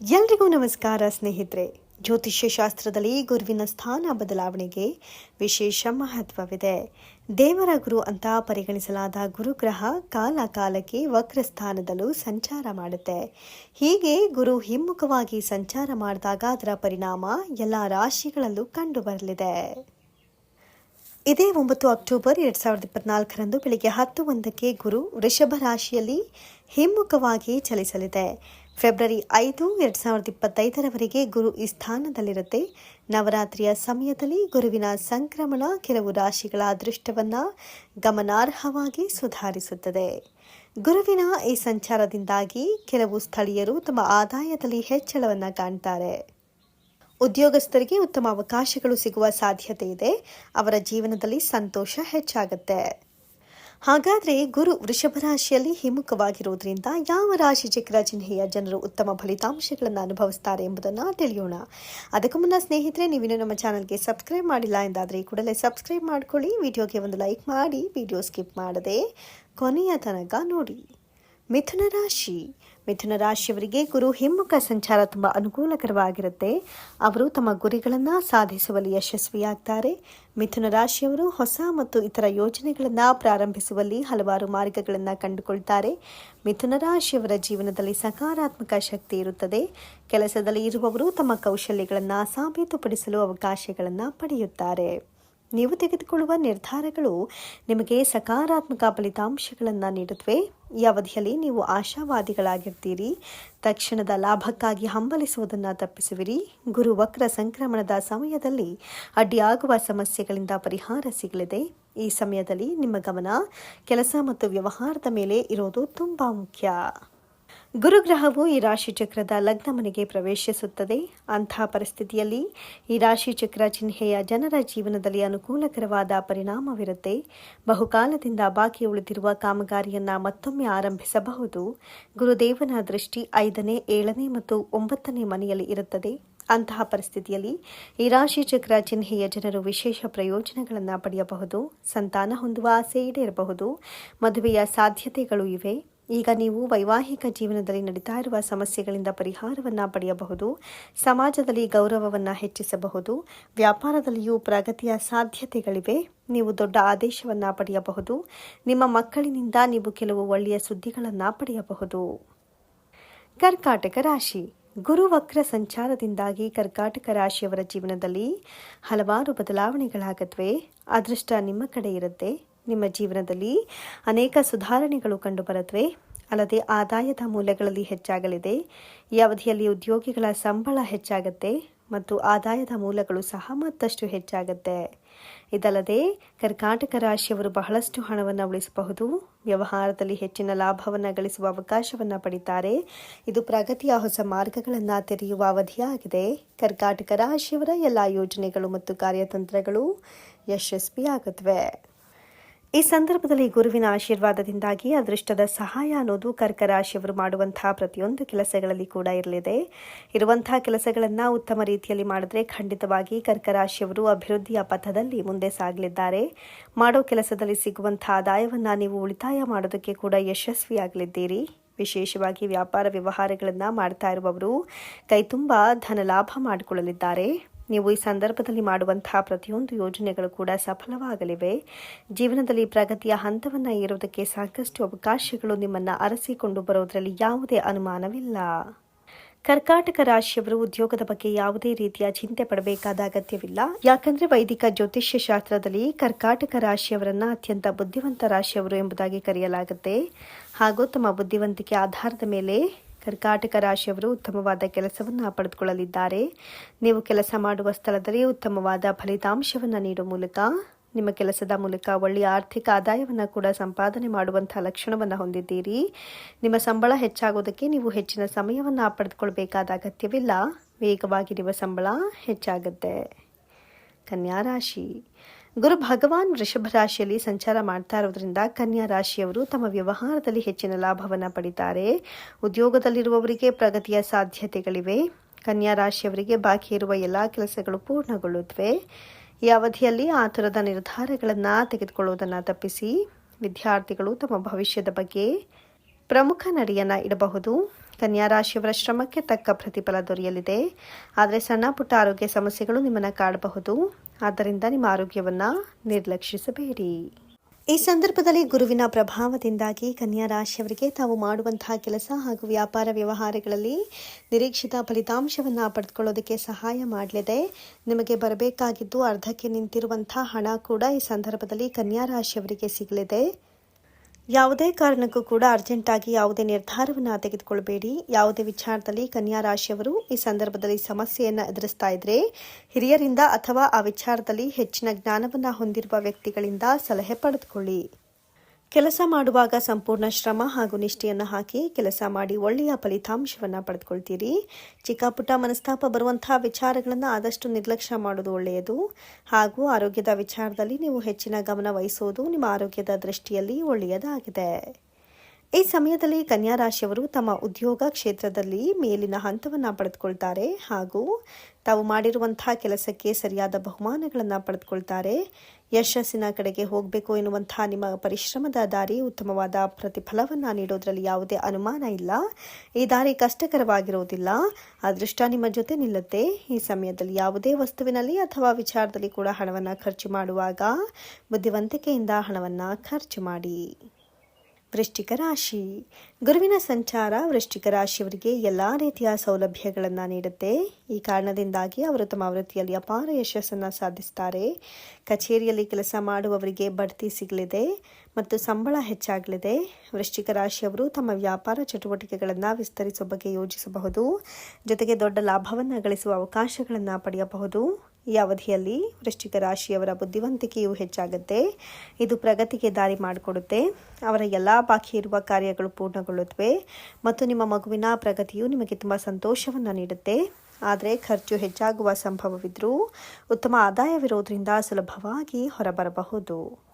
ಎಲ್ರಿಗೂ ನಮಸ್ಕಾರ ಸ್ನೇಹಿತರೆ. ಜ್ಯೋತಿಷ್ಯ ಶಾಸ್ತ್ರದಲ್ಲಿ ಗುರುವಿನ ಸ್ಥಾನ ಬದಲಾವಣೆಗೆ ವಿಶೇಷ ಮಹತ್ವವಿದೆ. ದೇವರ ಗುರು ಅಂತ ಪರಿಗಣಿಸಲಾದ ಗುರುಗ್ರಹ ಕಾಲ ಕಾಲಕ್ಕೆ ವಕ್ರ ಸ್ಥಾನದಲ್ಲೂ ಸಂಚಾರ ಮಾಡುತ್ತೆ. ಹೀಗೆ ಗುರು ಹಿಮ್ಮುಖವಾಗಿ ಸಂಚಾರ ಮಾಡಿದಾಗ ಅದರ ಪರಿಣಾಮ ಎಲ್ಲ ರಾಶಿಗಳಲ್ಲೂ ಕಂಡುಬರಲಿದೆ. ಇದೇ ಒಂಬತ್ತು ಅಕ್ಟೋಬರ್ ಎರಡು ಸಾವಿರದ ಇಪ್ಪತ್ನಾಲ್ಕರಂದು ಬೆಳಿಗ್ಗೆ ಹತ್ತು ಒಂದಕ್ಕೆ ಗುರು ವೃಷಭ ರಾಶಿಯಲ್ಲಿ ಹಿಮ್ಮುಖವಾಗಿ ಚಲಿಸಲಿದೆ. ಫೆಬ್ರವರಿ ಐದು, ಎರಡು ಸಾವಿರದ ಇಪ್ಪತ್ತೈದರವರೆಗೆ ಗುರು ಈ ಸ್ಥಾನದಲ್ಲಿರುತ್ತೆ. ನವರಾತ್ರಿಯ ಸಮಯದಲ್ಲಿ ಗುರುವಿನ ಸಂಕ್ರಮಣ ಕೆಲವು ರಾಶಿಗಳ ಅದೃಷ್ಟವನ್ನು ಗಮನಾರ್ಹವಾಗಿ ಸುಧಾರಿಸುತ್ತದೆ. ಗುರುವಿನ ಈ ಸಂಚಾರದಿಂದಾಗಿ ಕೆಲವು ಸ್ಥಳೀಯರು ತಮ್ಮ ಆದಾಯದಲ್ಲಿ ಹೆಚ್ಚಳವನ್ನು ಕಾಣ್ತಾರೆ. ಉದ್ಯೋಗಸ್ಥರಿಗೆ ಉತ್ತಮ ಅವಕಾಶಗಳು ಸಿಗುವ ಸಾಧ್ಯತೆ ಇದೆ. ಅವರ ಜೀವನದಲ್ಲಿ ಸಂತೋಷ ಹೆಚ್ಚಾಗುತ್ತೆ. ಹಾಗಾದ್ರೆ ಗುರು ವೃಷಭ ರಾಶಿಯಲ್ಲಿ ಹಿಮ್ಮುಖವಾಗಿರುವುದರಿಂದ ಯಾವ ರಾಶಿ ಚಕ್ರ ಚಿಹ್ನೆಯ ಜನರು ಉತ್ತಮ ಫಲಿತಾಂಶಗಳನ್ನು ಅನುಭವಿಸ್ತಾರೆ ಎಂಬುದನ್ನು ತಿಳಿಯೋಣ. ಅದಕ್ಕೂ ಮುನ್ನ ಸ್ನೇಹಿತರೆ, ನೀವಿನ್ನೂ ನಮ್ಮ ಚಾನಲ್ಗೆ ಸಬ್ಸ್ಕ್ರೈಬ್ ಮಾಡಿಲ್ಲ ಎಂದಾದರೆ ಕೂಡಲೇ ಸಬ್ಸ್ಕ್ರೈಬ್ ಮಾಡ್ಕೊಳ್ಳಿ. ವಿಡಿಯೋಗೆ ಒಂದು ಲೈಕ್ ಮಾಡಿ, ವಿಡಿಯೋ ಸ್ಕಿಪ್ ಮಾಡದೆ ಕೊನೆಯ ತನಕ ನೋಡಿ. ಮಿಥುನ ರಾಶಿ. ಮಿಥುನ ರಾಶಿಯವರಿಗೆ ಗುರು ಹಿಮ್ಮುಖ ಸಂಚಾರ ತುಂಬ ಅನುಕೂಲಕರವಾಗಿರುತ್ತೆ. ಅವರು ತಮ್ಮ ಗುರಿಗಳನ್ನು ಸಾಧಿಸುವಲ್ಲಿ ಯಶಸ್ವಿಯಾಗ್ತಾರೆ. ಮಿಥುನ ರಾಶಿಯವರು ಹೊಸ ಮತ್ತು ಇತರ ಯೋಜನೆಗಳನ್ನು ಪ್ರಾರಂಭಿಸುವಲ್ಲಿ ಹಲವಾರು ಮಾರ್ಗಗಳನ್ನು ಕಂಡುಕೊಳ್ತಾರೆ. ಮಿಥುನ ರಾಶಿಯವರ ಜೀವನದಲ್ಲಿ ಸಕಾರಾತ್ಮಕ ಶಕ್ತಿ ಇರುತ್ತದೆ. ಕೆಲಸದಲ್ಲಿ ಇರುವವರು ತಮ್ಮ ಕೌಶಲ್ಯಗಳನ್ನು ಸಾಬೀತುಪಡಿಸಲು ಅವಕಾಶಗಳನ್ನು ಪಡೆಯುತ್ತಾರೆ. ನೀವು ತೆಗೆದುಕೊಳ್ಳುವ ನಿರ್ಧಾರಗಳು ನಿಮಗೆ ಸಕಾರಾತ್ಮಕ ಫಲಿತಾಂಶಗಳನ್ನು ನೀಡುತ್ತವೆ. ಈ ಅವಧಿಯಲ್ಲಿ ನೀವು ಆಶಾವಾದಿಗಳಾಗಿರ್ತೀರಿ. ತಕ್ಷಣದ ಲಾಭಕ್ಕಾಗಿ ಹಂಬಲಿಸುವುದನ್ನು ತಪ್ಪಿಸುವಿರಿ. ಗುರು ವಕ್ರ ಸಂಕ್ರಮಣದ ಸಮಯದಲ್ಲಿ ಅಡ್ಡಿಯಾಗುವ ಸಮಸ್ಯೆಗಳಿಂದ ಪರಿಹಾರ ಸಿಗಲಿದೆ. ಈ ಸಮಯದಲ್ಲಿ ನಿಮ್ಮ ಗಮನ, ಕೆಲಸ ಮತ್ತು ವ್ಯವಹಾರದ ಮೇಲೆ ಇರೋದು ತುಂಬ ಮುಖ್ಯ. ಗುರುಗ್ರಹವು ಈ ರಾಶಿ ಚಕ್ರದ ಲಗ್ನ ಮನೆಗೆ ಪ್ರವೇಶಿಸುತ್ತದೆ. ಅಂಥ ಪರಿಸ್ಥಿತಿಯಲ್ಲಿ ಈ ರಾಶಿ ಚಕ್ರ ಚಿಹ್ನೆಯ ಜನರ ಜೀವನದಲ್ಲಿ ಅನುಕೂಲಕರವಾದ ಪರಿಣಾಮವಿರುತ್ತೆ. ಬಹುಕಾಲದಿಂದ ಬಾಕಿ ಉಳಿದಿರುವ ಕಾಮಗಾರಿಯನ್ನು ಮತ್ತೊಮ್ಮೆ ಆರಂಭಿಸಬಹುದು. ಗುರುದೇವನ ದೃಷ್ಟಿ ಐದನೇ, ಏಳನೇ ಮತ್ತು ಒಂಬತ್ತನೇ ಮನೆಯಲ್ಲಿ ಇರುತ್ತದೆ. ಅಂತಹ ಪರಿಸ್ಥಿತಿಯಲ್ಲಿ ಈ ರಾಶಿ ಚಕ್ರ ಚಿಹ್ನೆಯ ಜನರು ವಿಶೇಷ ಪ್ರಯೋಜನಗಳನ್ನು ಪಡೆಯಬಹುದು. ಸಂತಾನ ಹೊಂದುವ ಆಸೆ ಈಡೇರಬಹುದು. ಮದುವೆಯ ಸಾಧ್ಯತೆಗಳು ಇವೆ. ಈಗ ನೀವು ವೈವಾಹಿಕ ಜೀವನದಲ್ಲಿ ನಡೀತಾ ಇರುವ ಸಮಸ್ಯೆಗಳಿಂದ ಪರಿಹಾರವನ್ನು ಪಡೆಯಬಹುದು, ಸಮಾಜದಲ್ಲಿ ಗೌರವವನ್ನು ಹೆಚ್ಚಿಸಬಹುದು, ವ್ಯಾಪಾರದಲ್ಲಿಯೂ ಪ್ರಗತಿಯ ಸಾಧ್ಯತೆಗಳಿವೆ, ನೀವು ದೊಡ್ಡ ಆದೇಶವನ್ನು ಪಡೆಯಬಹುದು, ನಿಮ್ಮ ಮಕ್ಕಳಿನಿಂದ ನೀವು ಕೆಲವು ಒಳ್ಳೆಯ ಸುದ್ದಿಗಳನ್ನು ಪಡೆಯಬಹುದು. ಕರ್ಕಾಟಕ ರಾಶಿ. ಗುರು ವಕ್ರ ಸಂಚಾರದಿಂದಾಗಿ ಕರ್ಕಾಟಕ ರಾಶಿಯವರ ಜೀವನದಲ್ಲಿ ಹಲವಾರು ಬದಲಾವಣೆಗಳಾಗತ್ವೆ, ಅದೃಷ್ಟ ನಿಮ್ಮ ಕಡೆ ಇರುತ್ತೆ. ನಿಮ್ಮ ಜೀವನದಲ್ಲಿ ಅನೇಕ ಸುಧಾರಣೆಗಳು ಕಂಡುಬರುತ್ತವೆ. ಅಲ್ಲದೆ ಆದಾಯದ ಮೂಲಗಳಲ್ಲಿ ಹೆಚ್ಚಾಗಲಿದೆ. ಈ ಅವಧಿಯಲ್ಲಿ ಉದ್ಯೋಗಿಗಳ ಸಂಬಳ ಹೆಚ್ಚಾಗುತ್ತೆ ಮತ್ತು ಆದಾಯದ ಮೂಲಗಳು ಸಹ ಮತ್ತಷ್ಟು ಹೆಚ್ಚಾಗುತ್ತೆ. ಇದಲ್ಲದೆ ಕರ್ನಾಟಕ ರಾಶಿಯವರು ಬಹಳಷ್ಟು ಹಣವನ್ನು ಉಳಿಸಬಹುದು. ವ್ಯವಹಾರದಲ್ಲಿ ಹೆಚ್ಚಿನ ಲಾಭವನ್ನು ಗಳಿಸುವ ಅವಕಾಶವನ್ನು ಪಡಿತಾರೆ. ಇದು ಪ್ರಗತಿಯ ಹೊಸ ಮಾರ್ಗಗಳನ್ನು ತೆರೆಯುವ ಅವಧಿಯಾಗಿದೆ. ಕರ್ನಾಟಕ ರಾಶಿಯವರ ಎಲ್ಲ ಯೋಜನೆಗಳು ಮತ್ತು ಕಾರ್ಯತಂತ್ರಗಳು ಯಶಸ್ವಿಯಾಗುತ್ತವೆ. ಈ ಸಂದರ್ಭದಲ್ಲಿ ಗುರುವಿನ ಆಶೀರ್ವಾದದಿಂದಾಗಿ ಅದೃಷ್ಟದ ಸಹಾಯ ಅನ್ನೋದು ಕರ್ಕ ರಾಶಿಯವರು ಮಾಡುವಂತಹ ಪ್ರತಿಯೊಂದು ಕೆಲಸಗಳಲ್ಲಿ ಕೂಡ ಇರಲಿದೆ. ಇರುವಂತಹ ಕೆಲಸಗಳನ್ನು ಉತ್ತಮ ರೀತಿಯಲ್ಲಿ ಮಾಡಿದ್ರೆ ಖಂಡಿತವಾಗಿ ಕರ್ಕ ರಾಶಿಯವರು ಅಭಿವೃದ್ಧಿಯ ಪಥದಲ್ಲಿ ಮುಂದೆ ಸಾಗಲಿದ್ದಾರೆ. ಮಾಡೋ ಕೆಲಸದಲ್ಲಿ ಸಿಗುವಂತಹ ಆದಾಯವನ್ನು ನೀವು ಉಳಿತಾಯ ಮಾಡೋದಕ್ಕೆ ಕೂಡ ಯಶಸ್ವಿಯಾಗಲಿದ್ದೀರಿ. ವಿಶೇಷವಾಗಿ ವ್ಯಾಪಾರ ವ್ಯವಹಾರಗಳನ್ನು ಮಾಡ್ತಾ ಇರುವವರು ಕೈತುಂಬ ಧನ ಲಾಭ ಮಾಡಿಕೊಳ್ಳಲಿದ್ದಾರೆ. ನೀವು ಈ ಸಂದರ್ಭದಲ್ಲಿ ಮಾಡುವಂತಹ ಪ್ರತಿಯೊಂದು ಯೋಜನೆಗಳು ಕೂಡ ಸಫಲವಾಗಲಿವೆ. ಜೀವನದಲ್ಲಿ ಪ್ರಗತಿಯ ಹಂತವನ್ನು ಏರುವುದಕ್ಕೆ ಸಾಕಷ್ಟು ಅವಕಾಶಗಳು ನಿಮ್ಮನ್ನು ಅರಸಿಕೊಂಡು ಬರೋದರಲ್ಲಿ ಯಾವುದೇ ಅನುಮಾನವಿಲ್ಲ. ಕರ್ಕಾಟಕ ರಾಶಿಯವರು ಉದ್ಯೋಗದ ಬಗ್ಗೆ ಯಾವುದೇ ರೀತಿಯ ಚಿಂತೆ ಪಡಬೇಕಾದ ಅಗತ್ಯವಿಲ್ಲ. ಯಾಕಂದ್ರೆ ವೈದಿಕ ಜ್ಯೋತಿಷ್ಯ ಶಾಸ್ತ್ರದಲ್ಲಿ ಕರ್ಕಾಟಕ ರಾಶಿಯವರನ್ನ ಅತ್ಯಂತ ಬುದ್ಧಿವಂತ ರಾಶಿಯವರು ಎಂಬುದಾಗಿ ಕರೆಯಲಾಗುತ್ತೆ. ಹಾಗೂ ತಮ್ಮ ಬುದ್ಧಿವಂತಿಕೆ ಆಧಾರದ ಮೇಲೆ ಕರ್ಕಾಟಕ ರಾಶಿಯವರು ಉತ್ತಮವಾದ ಕೆಲಸವನ್ನು ಪಡೆದುಕೊಳ್ಳಲಿದ್ದಾರೆ. ನೀವು ಕೆಲಸ ಮಾಡುವ ಸ್ಥಳದಲ್ಲಿ ಉತ್ತಮವಾದ ಫಲಿತಾಂಶವನ್ನು ನೀಡುವ ಮೂಲಕ, ನಿಮ್ಮ ಕೆಲಸದ ಮೂಲಕ ಒಳ್ಳೆಯ ಆರ್ಥಿಕ ಆದಾಯವನ್ನು ಕೂಡ ಸಂಪಾದನೆ ಮಾಡುವಂತಹ ಲಕ್ಷಣವನ್ನು ಹೊಂದಿದ್ದೀರಿ. ನಿಮ್ಮ ಸಂಬಳ ಹೆಚ್ಚಾಗೋದಕ್ಕೆ ನೀವು ಹೆಚ್ಚಿನ ಸಮಯವನ್ನು ಪಡೆದುಕೊಳ್ಬೇಕಾದ ಅಗತ್ಯವಿಲ್ಲ. ವೇಗವಾಗಿ ನಿಮ್ಮ ಸಂಬಳ ಹೆಚ್ಚಾಗುತ್ತೆ. ಕನ್ಯಾ ರಾಶಿ. ಗುರು ಭಗವಾನ್ ವೃಷಭ ರಾಶಿಯಲ್ಲಿ ಸಂಚಾರ ಮಾಡ್ತಾ ಇರೋದ್ರಿಂದ ಕನ್ಯಾ ರಾಶಿಯವರು ತಮ್ಮ ವ್ಯವಹಾರದಲ್ಲಿ ಹೆಚ್ಚಿನ ಲಾಭವನ್ನು ಪಡಿತಾರೆ. ಉದ್ಯೋಗದಲ್ಲಿರುವವರಿಗೆ ಪ್ರಗತಿಯ ಸಾಧ್ಯತೆಗಳಿವೆ. ಕನ್ಯಾ ರಾಶಿಯವರಿಗೆ ಬಾಕಿ ಇರುವ ಎಲ್ಲ ಕೆಲಸಗಳು ಪೂರ್ಣಗೊಳ್ಳುತ್ತವೆ. ಈ ಅವಧಿಯಲ್ಲಿ ಆತುರದ ನಿರ್ಧಾರಗಳನ್ನು ತೆಗೆದುಕೊಳ್ಳುವುದನ್ನು ತಪ್ಪಿಸಿ ವಿದ್ಯಾರ್ಥಿಗಳು ತಮ್ಮ ಭವಿಷ್ಯದ ಬಗ್ಗೆ ಪ್ರಮುಖ ನಡೆಯನ್ನು ಇಡಬಹುದು. ಕನ್ಯಾ ರಾಶಿಯವರ ಶ್ರಮಕ್ಕೆ ತಕ್ಕ ಪ್ರತಿಫಲ ದೊರೆಯಲಿದೆ. ಆದರೆ ಸಣ್ಣ ಪುಟ್ಟ ಆರೋಗ್ಯ ಸಮಸ್ಯೆಗಳು ನಿಮ್ಮನ್ನು ಕಾಡಬಹುದು. ಆದ್ದರಿಂದ ನಿಮ್ಮ ಆರೋಗ್ಯವನ್ನು ನಿರ್ಲಕ್ಷಿಸಬೇಡಿ. ಈ ಸಂದರ್ಭದಲ್ಲಿ ಗುರುವಿನ ಪ್ರಭಾವದಿಂದಾಗಿ ಕನ್ಯಾ ರಾಶಿಯವರಿಗೆ ತಾವು ಮಾಡುವಂತಹ ಕೆಲಸ ಹಾಗೂ ವ್ಯಾಪಾರ ವ್ಯವಹಾರಗಳಲ್ಲಿ ನಿರೀಕ್ಷಿತ ಫಲಿತಾಂಶವನ್ನು ಪಡೆದುಕೊಳ್ಳೋದಕ್ಕೆ ಸಹಾಯ ಮಾಡಲಿದೆ. ನಿಮಗೆ ಬರಬೇಕಾಗಿದ್ದು ಅರ್ಧಕ್ಕೆ ನಿಂತಿರುವಂತಹ ಹಣ ಕೂಡ ಈ ಸಂದರ್ಭದಲ್ಲಿ ಕನ್ಯಾ ರಾಶಿಯವರಿಗೆ ಸಿಗಲಿದೆ. ಯಾವುದೇ ಕಾರಣಕ್ಕೂ ಕೂಡ ಅರ್ಜೆಂಟಾಗಿ ಯಾವುದೇ ನಿರ್ಧಾರವನ್ನು ತೆಗೆದುಕೊಳ್ಬೇಡಿ. ಯಾವುದೇ ವಿಚಾರದಲ್ಲಿ ಕನ್ಯಾ ರಾಶಿಯವರು ಈ ಸಂದರ್ಭದಲ್ಲಿ ಸಮಸ್ಯೆಯನ್ನು ಎದುರಿಸ್ತಾ ಇದ್ರೆ, ಹಿರಿಯರಿಂದ ಅಥವಾ ಆ ವಿಚಾರದಲ್ಲಿ ಹೆಚ್ಚಿನ ಜ್ಞಾನವನ್ನು ಹೊಂದಿರುವ ವ್ಯಕ್ತಿಗಳಿಂದ ಸಲಹೆ ಪಡೆದುಕೊಳ್ಳಿ. ಕೆಲಸ ಮಾಡುವಾಗ ಸಂಪೂರ್ಣ ಶ್ರಮ ಹಾಗೂ ನಿಷ್ಠೆಯನ್ನು ಹಾಕಿ ಕೆಲಸ ಮಾಡಿ ಒಳ್ಳೆಯ ಫಲಿತಾಂಶವನ್ನು ಪಡೆದುಕೊಳ್ತೀರಿ. ಚಿಕ್ಕ ಪುಟ್ಟ ಮನಸ್ತಾಪ ಬರುವಂತಹ ವಿಚಾರಗಳನ್ನು ಆದಷ್ಟು ನಿರ್ಲಕ್ಷ್ಯ ಮಾಡೋದು ಒಳ್ಳೆಯದು. ಹಾಗೂ ಆರೋಗ್ಯದ ವಿಚಾರದಲ್ಲಿ ನೀವು ಹೆಚ್ಚಿನ ಗಮನ ವಹಿಸುವುದು ನಿಮ್ಮ ಆರೋಗ್ಯದ ದೃಷ್ಟಿಯಲ್ಲಿ ಒಳ್ಳೆಯದಾಗಿದೆ. ಈ ಸಮಯದಲ್ಲಿ ಕನ್ಯಾ ರಾಶಿಯವರು ತಮ್ಮ ಉದ್ಯೋಗ ಕ್ಷೇತ್ರದಲ್ಲಿ ಮೇಲಿನ ಹಂತವನ್ನು ಪಡೆದುಕೊಳ್ತಾರೆ ಹಾಗೂ ತಾವು ಮಾಡಿರುವಂತಹ ಕೆಲಸಕ್ಕೆ ಸರಿಯಾದ ಬಹುಮಾನಗಳನ್ನು ಪಡೆದುಕೊಳ್ತಾರೆ. ಯಶಸ್ಸಿನ ಕಡೆಗೆ ಹೋಗಬೇಕು ಎನ್ನುವಂತಹ ನಿಮ್ಮ ಪರಿಶ್ರಮದ ದಾರಿ ಉತ್ತಮವಾದ ಪ್ರತಿಫಲವನ್ನು ನೀಡೋದರಲ್ಲಿ ಯಾವುದೇ ಅನುಮಾನ ಇಲ್ಲ. ಈ ದಾರಿ ಕಷ್ಟಕರವಾಗಿರೋದಿಲ್ಲ. ಅದೃಷ್ಟ ನಿಮ್ಮ ಜೊತೆ ನಿಲ್ಲುತ್ತೆ. ಈ ಸಮಯದಲ್ಲಿ ಯಾವುದೇ ವಸ್ತುವಿನಲ್ಲಿ ಅಥವಾ ವಿಚಾರದಲ್ಲಿ ಕೂಡ ಹಣವನ್ನು ಖರ್ಚು ಮಾಡುವಾಗ ಬುದ್ಧಿವಂತಿಕೆಯಿಂದ ಹಣವನ್ನು ಖರ್ಚು ಮಾಡಿ. ವೃಶ್ಚಿಕ ರಾಶಿ. ಗುರುವಿನ ಸಂಚಾರ ವೃಶ್ಚಿಕ ರಾಶಿಯವರಿಗೆ ಎಲ್ಲ ರೀತಿಯ ಸೌಲಭ್ಯಗಳನ್ನು ನೀಡುತ್ತೆ. ಈ ಕಾರಣದಿಂದಾಗಿ ಅವರು ತಮ್ಮ ವೃತ್ತಿಯಲ್ಲಿ ಅಪಾರ ಯಶಸ್ಸನ್ನು ಸಾಧಿಸ್ತಾರೆ. ಕಚೇರಿಯಲ್ಲಿ ಕೆಲಸ ಮಾಡುವವರಿಗೆ ಬಡ್ತಿ ಸಿಗಲಿದೆ ಮತ್ತು ಸಂಬಳ ಹೆಚ್ಚಾಗಲಿದೆ. ವೃಶ್ಚಿಕ ರಾಶಿಯವರು ತಮ್ಮ ವ್ಯಾಪಾರ ಚಟುವಟಿಕೆಗಳನ್ನು ವಿಸ್ತರಿಸುವ ಬಗ್ಗೆ ಯೋಜಿಸಬಹುದು ಜೊತೆಗೆ ದೊಡ್ಡ ಲಾಭವನ್ನು ಗಳಿಸುವ ಅವಕಾಶಗಳನ್ನು ಪಡೆಯಬಹುದು. ಈ ಅವಧಿಯಲ್ಲಿ ವೃಶ್ಚಿಕ ರಾಶಿಯವರ ಬುದ್ಧಿವಂತಿಕೆಯು ಹೆಚ್ಚಾಗುತ್ತೆ. ಇದು ಪ್ರಗತಿಗೆ ದಾರಿ ಮಾಡಿಕೊಡುತ್ತೆ. ಅವರ ಎಲ್ಲ ಬಾಕಿ ಇರುವ ಕಾರ್ಯಗಳು ಪೂರ್ಣಗೊಳ್ಳುತ್ತವೆ ಮತ್ತು ನಿಮ್ಮ ಮಗುವಿನ ಪ್ರಗತಿಯು ನಿಮಗೆ ತುಂಬ ಸಂತೋಷವನ್ನು ನೀಡುತ್ತೆ. ಆದರೆ ಖರ್ಚು ಹೆಚ್ಚಾಗುವ ಸಂಭವವಿದ್ದರೂ ಉತ್ತಮ ಆದಾಯವಿರೋದ್ರಿಂದ ಸುಲಭವಾಗಿ ಹೊರಬರಬಹುದು.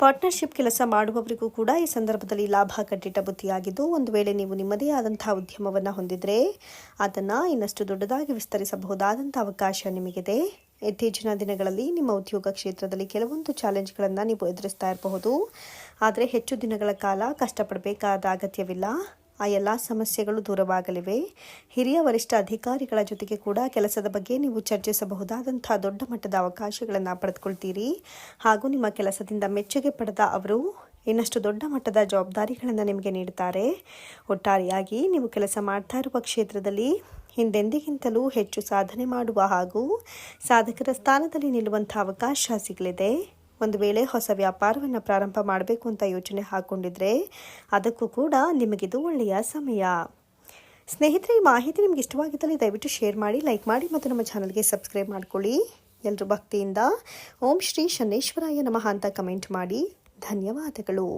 ಪಾರ್ಟ್ನರ್ಶಿಪ್ ಕೆಲಸ ಮಾಡುವವರಿಗೂ ಕೂಡ ಈ ಸಂದರ್ಭದಲ್ಲಿ ಲಾಭ ಕಟ್ಟಿಟ್ಟ ಬುದ್ಧಿಯಾಗಿದ್ದು, ಒಂದು ವೇಳೆ ನೀವು ನಿಮ್ಮದೇ ಆದಂತಹ ಉದ್ಯಮವನ್ನು ಹೊಂದಿದ್ರೆ ಅದನ್ನು ಇನ್ನಷ್ಟು ದೊಡ್ಡದಾಗಿ ವಿಸ್ತರಿಸಬಹುದಾದಂಥ ಅವಕಾಶ ನಿಮಗಿದೆ. ಇತ್ತೀಚಿನ ದಿನಗಳಲ್ಲಿ ನಿಮ್ಮ ಉದ್ಯೋಗ ಕ್ಷೇತ್ರದಲ್ಲಿ ಕೆಲವೊಂದು ಚಾಲೆಂಜ್ಗಳನ್ನು ನೀವು ಎದುರಿಸ್ತಾ ಇರಬಹುದು. ಆದರೆ ಹೆಚ್ಚು ದಿನಗಳ ಕಾಲ ಕಷ್ಟಪಡಬೇಕಾದ ಅಗತ್ಯವಿಲ್ಲ. ಆ ಎಲ್ಲ ಸಮಸ್ಯೆಗಳು ದೂರವಾಗಲಿವೆ. ಹಿರಿಯ ವರಿಷ್ಠ ಅಧಿಕಾರಿಗಳ ಜೊತೆಗೆ ಕೂಡ ಕೆಲಸದ ಬಗ್ಗೆ ನೀವು ಚರ್ಚಿಸಬಹುದಾದಂಥ ದೊಡ್ಡ ಮಟ್ಟದ ಅವಕಾಶಗಳನ್ನು ಪಡೆದುಕೊಳ್ತೀರಿ. ಹಾಗೂ ನಿಮ್ಮ ಕೆಲಸದಿಂದ ಮೆಚ್ಚುಗೆ ಪಡೆದ ಅವರು ಇನ್ನಷ್ಟು ದೊಡ್ಡ ಮಟ್ಟದ ಜವಾಬ್ದಾರಿಗಳನ್ನು ನಿಮಗೆ ನೀಡುತ್ತಾರೆ. ಒಟ್ಟಾರೆಯಾಗಿ ನೀವು ಕೆಲಸ ಮಾಡ್ತಾ ಇರುವ ಕ್ಷೇತ್ರದಲ್ಲಿ ಹಿಂದೆಂದಿಗಿಂತಲೂ ಹೆಚ್ಚು ಸಾಧನೆ ಮಾಡುವ ಹಾಗೂ ಸಾಧಕರ ಸ್ಥಾನದಲ್ಲಿ ನಿಲ್ಲುವಂಥ ಅವಕಾಶ ಸಿಗಲಿದೆ. ಒಂದು ವೇಳೆ ಹೊಸ ವ್ಯಾಪಾರವನ್ನು ಪ್ರಾರಂಭ ಮಾಡಬೇಕು ಅಂತ ಯೋಚನೆ ಹಾಕ್ಕೊಂಡಿದ್ರೆ ಅದಕ್ಕೂ ಕೂಡ ನಿಮಗಿದು ಒಳ್ಳೆಯ ಸಮಯ. ಸ್ನೇಹಿತರೆ, ಈ ಮಾಹಿತಿ ನಿಮ್ಗೆ ಇಷ್ಟವಾಗಿದ್ದಲ್ಲಿ ದಯವಿಟ್ಟು ಶೇರ್ ಮಾಡಿ, ಲೈಕ್ ಮಾಡಿ ಮತ್ತು ನಮ್ಮ ಚಾನಲ್ಗೆ ಸಬ್ಸ್ಕ್ರೈಬ್ ಮಾಡ್ಕೊಳ್ಳಿ. ಎಲ್ಲರೂ ಭಕ್ತಿಯಿಂದ ಓಂ ಶ್ರೀ ಶನೇಶ್ವರಾಯ ನಮಃ ಅಂತ ಕಮೆಂಟ್ ಮಾಡಿ. ಧನ್ಯವಾದಗಳು.